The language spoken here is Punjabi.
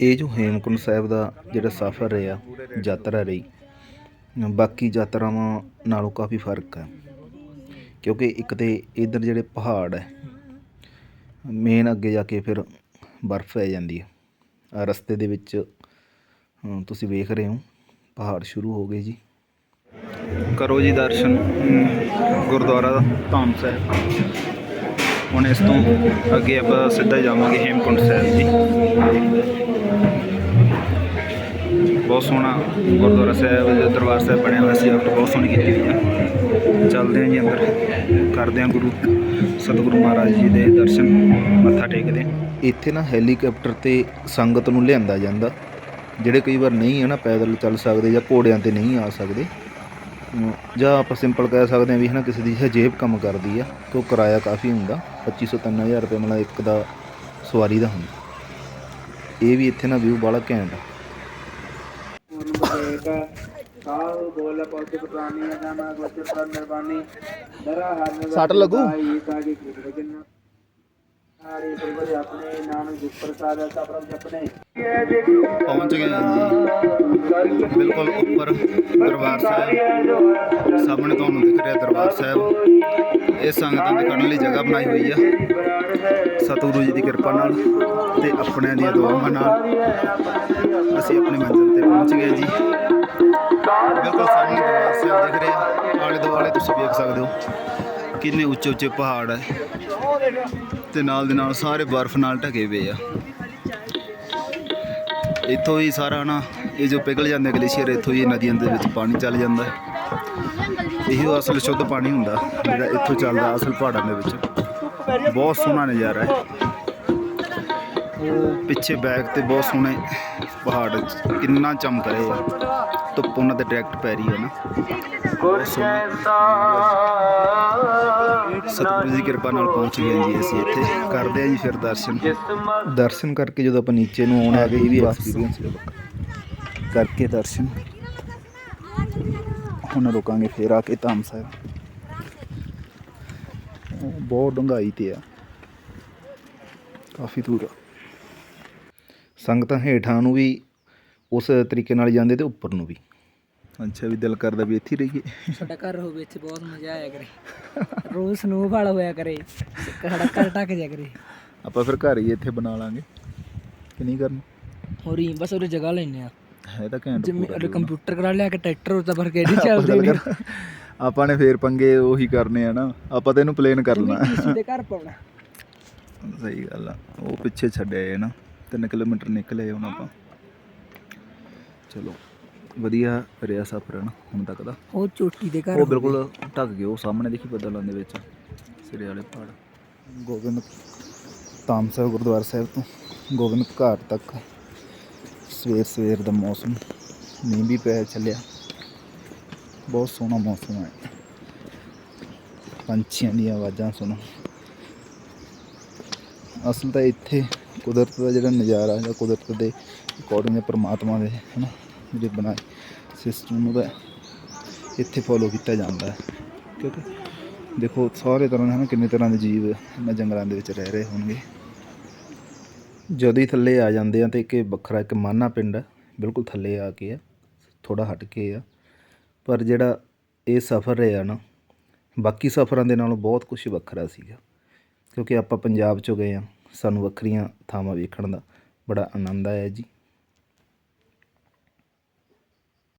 ਇਹ ਜੋ ਹੇਮਕੁੰਟ ਸਾਹਿਬ ਦਾ ਜਿਹੜਾ ਸਫ਼ਰ ਰਿਹਾ, ਯਾਤਰਾ ਰਹੀ, ਬਾਕੀ ਯਾਤਰਾਵਾਂ ਨਾਲੋਂ ਕਾਫੀ ਫ਼ਰਕ ਹੈ। ਕਿਉਂਕਿ ਇੱਕ ਤੇ ਇਧਰ ਜਿਹੜੇ ਪਹਾੜ ਹੈ ਮੇਨ ਅੱਗੇ ਜਾ ਕੇ ਫਿਰ ਬਰਫ਼ ਪੈ ਜਾਂਦੀ ਹੈ। ਆਹ ਰਸਤੇ ਦੇ ਵਿੱਚ ਤੁਸੀਂ ਵੇਖ ਰਹੇ ਹੋ, ਪਹਾੜ ਸ਼ੁਰੂ ਹੋ ਗਏ ਜੀ। ਕਰੋ ਜੀ ਦਰਸ਼ਨ ਗੁਰਦੁਆਰਾ ਧਾਮ ਸਾਹਿਬ। ਹੁਣ ਇਸ ਤੋਂ ਅੱਗੇ ਆਪਾਂ ਸਿੱਧਾ ਜਾਵਾਂਗੇ ਹੇਮਕੁੰਟ ਸਾਹਿਬ ਜੀ। ਬਹੁਤ ਸੋਹਣਾ ਗੁਰਦੁਆਰਾ ਸਾਹਿਬ ਜਾਂ ਦਰਬਾਰ ਸਾਹਿਬ ਬਣਿਆ ਹੋਇਆ ਸੀ, ਆਪ ਬਹੁਤ ਸੋਹਣੀ ਕੀਤੀ ਹੋਈ ਆ ਚੱਲਦੇ ਹਾਂ ਜੀ ਅੰਦਰ, ਕਰਦੇ ਹਾਂ ਗੁਰੂ, ਸਤਿਗੁਰੂ ਮਹਾਰਾਜ ਜੀ ਦੇ ਦਰਸ਼ਨ, ਮੱਥਾ ਟੇਕਦੇ ਇੱਥੇ ਨਾ ਹੈਲੀਕਾਪਟਰ ਤੇ ਸੰਗਤ ਨੂੰ ਲਿਆਂਦਾ ਜਾਂਦਾ, ਜਿਹੜੇ ਕਈ ਵਾਰ ਨਹੀਂ ਹੈ ਨਾ ਪੈਦਲ ਚੱਲ ਸਕਦੇ ਜਾਂ ਘੋੜਿਆਂ ਤੇ ਨਹੀਂ ਆ ਸਕਦੇ। ਜਾਂ ਆਪਾਂ ਸਿੰਪਲ ਕਹਿ ਸਕਦੇ ਹਾਂ ਵੀ ਹਨਾ ਕਿਸੇ ਦੀ ਹਜੇਬ ਕੰਮ ਕਰਦੀ ਆ ਕਿ ਉਹ ਕਿਰਾਇਆ ਕਾਫੀ ਹੁੰਦਾ 2500 3000 ਰੁਪਏ ਮਤਲਬ ਇੱਕ ਦਾ ਸਵਾਰੀ ਦਾ ਹੁੰਦਾ ਇਹ ਵੀ ਇੱਥੇ ਨਾ ਵਿਊ ਬੜਾ ਘੈਂਟ ਆ ਸੱਟ ਲੱਗੂ? ਕਾਗੀ ਕੀ ਆਪਣੇ ਨਾਮ ਜਿਸ ਪ੍ਰਸਾਦ ਸਪਰਮ ਜਪਨੇ। ਪਹੁੰਚ ਗਏ ਜੀ। ਬਿਲਕੁਲ ਉੱਪਰ ਦਰਬਾਰ ਸਾਹਿਬ। ਸਾਹਮਣੇ ਤੁਹਾਨੂੰ ਦਿਖ ਰਿਹਾ ਦਰਬਾਰ ਸਾਹਿਬ। ਇਹ ਸੰਗਤਾਂ ਦੇ ਖੜਨ ਲਈ ਜਗ੍ਹਾ ਬਣਾਈ ਹੋਈ ਆ। ਸਤਿਗੁਰੂ ਜੀ ਦੀ ਕਿਰਪਾ ਨਾਲ ਤੇ ਆਪਣਿਆਂ ਦੀਆਂ ਦੁਆਵਾਂ ਨਾਲ ਅਸੀਂ ਆਪਣੀ ਮੰਜ਼ਿਲ ਤੇ ਪਹੁੰਚ ਗਏ ਜੀ। ਬਿਲਕੁਲ ਸਾਹਮਣੇ ਦਰਬਾਰ ਸਾਹਿਬ ਦਿਖ ਰਿਹਾ। ਆਲੇ ਦੁਆਲੇ ਤੁਸੀਂ ਵੇਖ ਸਕਦੇ ਹੋ। ਕਿੰਨੇ ਉੱਚੇ ਉੱਚੇ ਪਹਾੜ ਹੈ ਤੇ ਨਾਲ ਦੇ ਨਾਲ ਸਾਰੇ ਬਰਫ਼ ਨਾਲ ਢਕੇ ਹੋਏ ਆ। ਇੱਥੋਂ ਹੀ ਸਾਰਾ ਨਾ, ਇਹ ਜੋ ਪਿਘਲ ਜਾਂਦੇ ਗਲੇਸ਼ੀਅਰ, ਇੱਥੋਂ ਹੀ ਨਦੀਆਂ ਦੇ ਵਿੱਚ ਪਾਣੀ ਚੱਲ ਜਾਂਦਾ ਹੈ। ਇਹੀ ਅਸਲ ਸ਼ੁੱਧ ਪਾਣੀ ਹੁੰਦਾ, ਜਿਹੜਾ ਇੱਥੋਂ ਚੱਲਦਾ ਅਸਲ ਪਹਾੜਾਂ ਦੇ ਵਿੱਚ। ਬਹੁਤ ਸੋਹਣਾ ਨਜ਼ਾਰਾ ਹੈ। ਉਹ ਪਿੱਛੇ ਬੈਕ ਤੇ ਬਹੁਤ ਸੋਹਣੇ ਪਹਾੜ ਕਿੰਨਾ ਚਮਕ ਰਹੇ ਆ ਧੁੱਪ ਉਹਨਾਂ ਤੇ ਡਾਇਰੈਕਟ ਪੈ ਰਹੀ ਹੈ ਨਾ। ਸਤਿਗੁਰੂ ਦੀ ਕਿਰਪਾ ਨਾਲ ਪਹੁੰਚ ਗਏ ਜੀ ਅਸੀਂ ਇੱਥੇ। ਕਰਦੇ ਹਾਂ ਜੀ ਫਿਰ ਦਰਸ਼ਨ। ਦਰਸ਼ਨ ਕਰਕੇ ਜਦੋਂ ਆਪਾਂ ਨੀਚੇ ਨੂੰ ਆਉਣ ਆ ਗਏ, ਇਹ ਵੀ ਐਕਸਪੀਰੀਅੰਸ ਕਰਕੇ ਦਰਸ਼ਨ। ਹੁਣ ਰੁਕਾਂਗੇ ਫੇਰ ਆ ਕੇ ਧਾਮ ਸਾਹਿਬ। ਬਹੁਤ ਡੂੰਘਾਈ ਤੇ ਆ। ਕਾਫੀ ਦੂਰ ਆ। ਸੰਗਤਾਂ ਹੇਠਾਂ ਨੂੰ ਵੀ ਉਸ ਤਰੀਕੇ ਨਾਲ ਜਾਂਦੇ ਤੇ ਉੱਪਰ ਨੂੰ ਵੀ। ਅੱਛਾ ਵੀ ਦਿਲ ਕਰਦਾ ਵੀ ਇੱਥੇ ਹੀ ਰਹੀਏ। ਸਾਡਾ ਘਰ ਹੋਵੇ ਇੱਥੇ ਬਹੁਤ ਮਜ਼ਾ ਆਇਆ ਕਰੇ। ਰੋਜ਼ ਸਨੋਫਾਲ ਹੋਇਆ ਕਰੇ। ਸਾਡਾ ਘਰ ਢੱਕ ਜਾ ਕਰੇ। ਆਪਾਂ ਫਿਰ ਘਰ ਹੀ ਇੱਥੇ ਬਣਾ ਲਾਂਗੇ। ਕਿ ਨਹੀਂ ਕਰਨਾ? ਹੋਰ ਹੀ ਬਸ ਉਹਦੇ ਜਗ੍ਹਾ ਲੈਣੇ ਆ। ਹੈ ਤਾਂ ਘੈਂਟ ਜਿਵੇਂ। ਕੰਪਿਊਟਰ ਕਰਾ ਲਿਆ ਕਿ ਟਰੈਕਟਰ ਉਹ ਤਾਂ ਪਰ ਕਿਹੜੀ ਆਪਾਂ ਚੱਲਦੇ ਗੱਲ ਨੇ। ਕਰ- ਆਪਾਂ ਨੇ ਫੇਰ ਪੰਗੇ ਉਹੀ ਕਰਨੇ ਆ ਨਾ। ਆਪਾਂ ਤਾਂ ਇਹਨੂੰ ਪਲੇਨ ਕਰ ਲੈਣਾ ਕਿਸੇ ਦੇ ਘਰ ਪਾਉਣਾ। ਸਹੀ ਗੱਲ ਆ। ਉਹ ਪਿੱਛੇ ਛੱਡਿਆ ਇਹ ਨਾ। 3 ਕਿਲੋਮੀਟਰ ਨਿਕਲੇ ਹੁਣ ਆਪਾਂ। ਚਲੋ ਵਧੀਆ ਰਿਹਾ ਸਫ਼ਰ ਨਾ ਹੁਣ ਤੱਕ ਦਾ। ਉਹ ਚੋਟੀ ਦੇ ਘਰ ਉਹ ਬਿਲਕੁਲ ਢੱਕ ਗਏ ਉਹ ਸਾਹਮਣੇ ਦੇਖੀ ਬੱਦਲਾਂ ਦੇ ਵਿੱਚ ਸਿਰੇ ਵਾਲੇ ਪਹਾੜ। ਗੋਬਿੰਦ ਧਾਮ ਸਾਹਿਬ ਗੁਰਦੁਆਰਾ ਸਾਹਿਬ ਤੋਂ ਗੋਬਿੰਦ ਘਾਟ ਤੱਕ। ਸਵੇਰ ਸਵੇਰ ਦਾ ਮੌਸਮ ਮੀਂਹ ਵੀ ਪੈ ਚੱਲਿਆ। ਬਹੁਤ ਸੋਹਣਾ ਮੌਸਮ ਹੈ। ਪੰਛੀਆਂ ਦੀਆਂ ਆਵਾਜ਼ਾਂ ਸੁਣੋ। ਅਸਲ ਤਾਂ ਇੱਥੇ ਕੁਦਰਤ ਦਾ ਜਿਹੜਾ ਨਜ਼ਾਰਾ ਜਾਂ ਕੁਦਰਤ ਦੇ ਅਕੋਰਡਿੰਗ ਪਰਮਾਤਮਾ ਦੇ, ਹਨਾ, ਜਿਹੜੇ ਬਣਾਏ ਸਿਸਟਮ ਉਹਦਾ ਇੱਥੇ ਫੋਲੋ ਕੀਤਾ ਜਾਂਦਾ ਹੈ। ਕਿਉਂਕਿ ਦੇਖੋ, ਸਾਰੇ ਤਰ੍ਹਾਂ ਦੇ, ਹਨਾ, ਕਿੰਨੇ ਤਰ੍ਹਾਂ ਦੇ ਜੀਵ ਇਹਨਾਂ ਜੰਗਲਾਂ ਦੇ ਵਿੱਚ ਰਹਿ ਰਹੇ ਹੋਣਗੇ। ਜਦੋਂ ਹੀ ਥੱਲੇ ਆ ਜਾਂਦੇ ਆ ਤੇ ਇੱਕ ਇਹ ਵੱਖਰਾ, ਇੱਕ ਮਾਨਾ ਪਿੰਡ ਹੈ ਬਿਲਕੁਲ ਥੱਲੇ ਆ ਕੇ ਆ ਥੋੜਾ ਹਟ ਕੇ ਆ। ਪਰ ਜਿਹੜਾ ਇਹ ਸਫ਼ਰ ਰਿਹਾ ਨਾ, ਬਾਕੀ ਸਫ਼ਰਾਂ ਦੇ ਨਾਲੋਂ ਬਹੁਤ ਕੁਝ ਵੱਖਰਾ ਸੀਗਾ। ਕਿਉਂਕਿ ਆਪਾਂ ਪੰਜਾਬ ਚੋਂ ਗਏ ਆ ਸਾਨੂੰ ਵੱਖਰੀਆਂ ਥਾਵਾਂ ਵੇਖਣ ਦਾ ਬੜਾ ਆਨੰਦ ਆਇਆ ਜੀ।